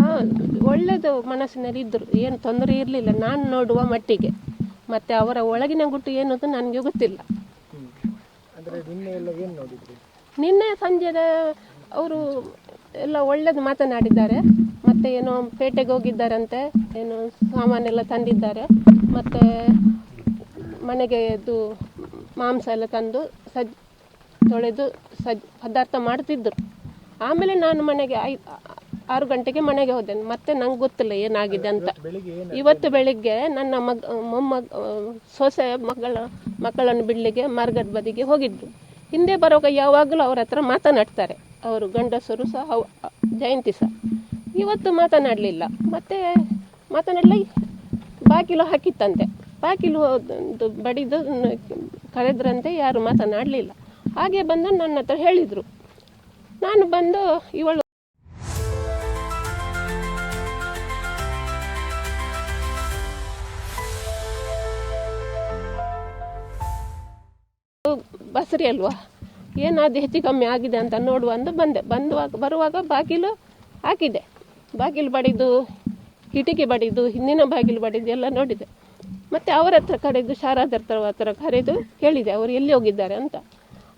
ಹಾಂ ಒಳ್ಳೆಯದು ಮನಸ್ಸಿನಲ್ಲಿ ಇದ್ದರು ಏನು ತೊಂದರೆ ಇರಲಿಲ್ಲ. ನಾನು ನೋಡುವ ಮಟ್ಟಿಗೆ. ಮತ್ತು ಅವರ ಒಳಗಿನ ಗುಟ್ಟು ಏನು ಅಂತ ನನಗೆ ಗೊತ್ತಿಲ್ಲ. ನಿನ್ನೆ ಸಂಜೆದ ಅವರು ಎಲ್ಲ ಒಳ್ಳೇದು ಮಾತನಾಡಿದ್ದಾರೆ. ಮತ್ತು ಏನೋ ಪೇಟೆಗೆ ಹೋಗಿದ್ದಾರಂತೆ. ಏನು ಸಾಮಾನೆಲ್ಲ ತಂದಿದ್ದಾರೆ. ಮತ್ತೆ ಮನೆಗೆ ಇದು ಮಾಂಸ ಎಲ್ಲ ತಂದು ಸಜ್ ತೊಳೆದು ಸಜ್ ಪದಾರ್ಥ ಮಾಡ್ತಿದ್ದರು ಆಮೇಲೆ ನಾನು ಮನೆಗೆ ಐ ಆರು ಗಂಟೆಗೆ ಮನೆಗೆ ಹೋದೆ. ಮತ್ತೆ ನಂಗೆ ಗೊತ್ತಿಲ್ಲ ಏನಾಗಿದೆ ಅಂತ. ಇವತ್ತು ಬೆಳಿಗ್ಗೆ ನನ್ನ ಮಗ ಮೊಮ್ಮಗ ಸೊಸೆ ಮಗಳ ಮಕ್ಕಳನ್ನು ಬಿಡ್ಲಿಕ್ಕೆ ಮಾರ್ಗದ ಬದಿಗೆ ಹೋಗಿದ್ರು ಹಿಂದೆ ಬರುವಾಗ ಯಾವಾಗಲೂ ಅವ್ರ ಹತ್ರ ಮಾತನಾಡ್ತಾರೆ. ಅವರು ಗಂಡಸರು ಸಹ ಜಯಂತಿ ಸಹ. ಇವತ್ತು ಮಾತನಾಡಲಿಲ್ಲ. ಮತ್ತೆ ಮಾತನಾಡಲಿ ಬಾಗಿಲು ಹಾಕಿತ್ತಂತೆ. ಬಾಗಿಲು ಬಡಿದು ಕರೆದ್ರಂತೆ ಯಾರು ಮಾತನಾಡಲಿಲ್ಲ. ಹಾಗೆ ಬಂದು ನನ್ನ ಹತ್ರ ಹೇಳಿದರು. ನಾನು ಬಂದು ಇವಳು ಬಸರಿ ಅಲ್ವಾ? ಏನಾದ್ರು ಹೆಚ್ಚು ಕಮ್ಮಿ ಆಗಿದೆ ಅಂತ ನೋಡುವ ಅಂತ ಬಂದೆ. ಬಂದುವಾಗ, ಬರುವಾಗ ಬಾಗಿಲು ಹಾಕಿದೆ. ಬಾಗಿಲು ಬಡಿದು, ಕಿಟಕಿ ಬಡಿದು, ಹಿಂದಿನ ಬಾಗಿಲು ಬಡಿದು ಎಲ್ಲ ನೋಡಿದೆ. ಮತ್ತು ಅವರ ಹತ್ರ ಕರೆದು, ಶಾರದರ ಹತ್ರ ಹತ್ರ ಕರೆದು ಕೇಳಿದೆ. ಅವರು ಎಲ್ಲಿ ಹೋಗಿದ್ದಾರೆ ಅಂತ.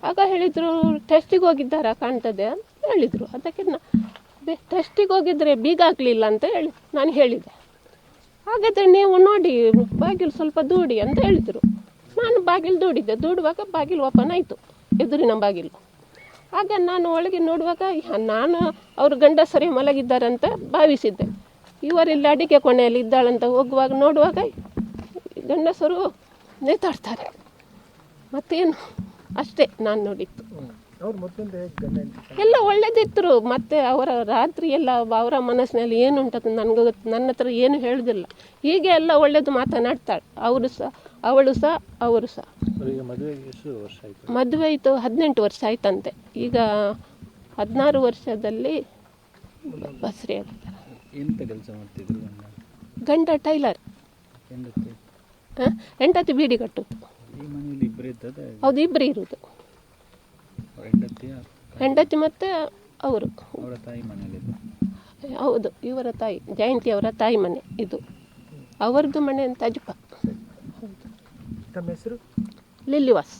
ಆಗ ಹೇಳಿದರು ಟೆಸ್ಟಿಗೆ ಹೋಗಿದ್ದಾರ ಕಾಣ್ತದೆ? ಅಂತ ಹೇಳಿದರು. ಅದಕ್ಕೆ ನಾ ಅದೇ ಟೆಸ್ಟಿಗೆ ಹೋಗಿದ್ರೆ ಬೀಗ ಅಂತ ಹೇಳಿ, ನಾನು ಹೇಳಿದೆ. ಹಾಗಾದರೆ ನೀವು ನೋಡಿ, ಬಾಗಿಲು ಸ್ವಲ್ಪ ದೂಡಿ ಅಂತ ಹೇಳಿದರು. ನಾನು ಬಾಗಿಲು ದೂಡಿದ್ದೆ. ದೂಡುವಾಗ ಬಾಗಿಲು ಓಪನ್ ಆಯಿತು. ಎದುರಿನ ಬಾಗಿಲು. ಆಗ ನಾನು ಒಳಗೆ ನೋಡುವಾಗ ನಾನು ಅವರು ಗಂಡಸರಿ ಮಲಗಿದ್ದಾರಂತ ಭಾವಿಸಿದ್ದೆ. ಇವರಿಲ್ಲಿ ಅಡಿಕೆ ಕೊನೆಯಲ್ಲಿ ಇದ್ದಾಳಂತ ಹೋಗುವಾಗ ನೋಡುವಾಗ ಗಂಡಸರು ನೇತಾಡ್ತಾರೆ. ಮತ್ತೇನು? ಅಷ್ಟೇ ನಾನು ನೋಡಿದ್ದು. ಎಲ್ಲ ಒಳ್ಳೇದಿತ್ತು ಮತ್ತೆ ಅವರ ರಾತ್ರಿ ಎಲ್ಲ ಅವರ ಮನಸ್ಸಿನಲ್ಲಿ ಏನು ನನಗೆ ಗೊತ್ತು ನನ್ನ ಹತ್ರ ಏನು ಹೇಳುದಿಲ್ಲ. ಹೀಗೆ ಎಲ್ಲ ಒಳ್ಳೇದು ಮಾತನಾಡ್ತಾಳೆ. ಅವರು ಸಹ ಅವಳು ಸಹ ಅವರು ಸಹ. ಅವರಿಗೆ ಮದುವೆಗೆ ಎಷ್ಟು ವರ್ಷ ಆಯಿತು? ಮದುವೆ ಆಯಿತು ಹದಿನೆಂಟು ವರ್ಷ ಆಯ್ತಂತೆ. ಈಗ ಹದಿನಾರು ವರ್ಷದಲ್ಲಿ ಬಸ್ರಿ ಗಂಡ? ಟೈಲರ್. ಹೆಂಡತಿ? ಬೀಡಿ ಕಟ್ಟುದು. ಹೌದು ಇಬ್ಬರು ಇರುವುದು ಹೆಂಡತಿ ಮತ್ತೆ ಅವರು. ಅವರ ತಾಯಿ ಮನೆಯಲ್ಲಿದ್ದ ಹೌದು ಇವರ ತಾಯಿ ಜಯಂತಿ ಅವರ ತಾಯಿ ಮನೆ ಇದು. ಅವರದ್ದು ಮನೆ ಅಂತ ತಮ್ಮ ಹೆಸರು? ಲಿಲ್ಲಿವಾಸ್.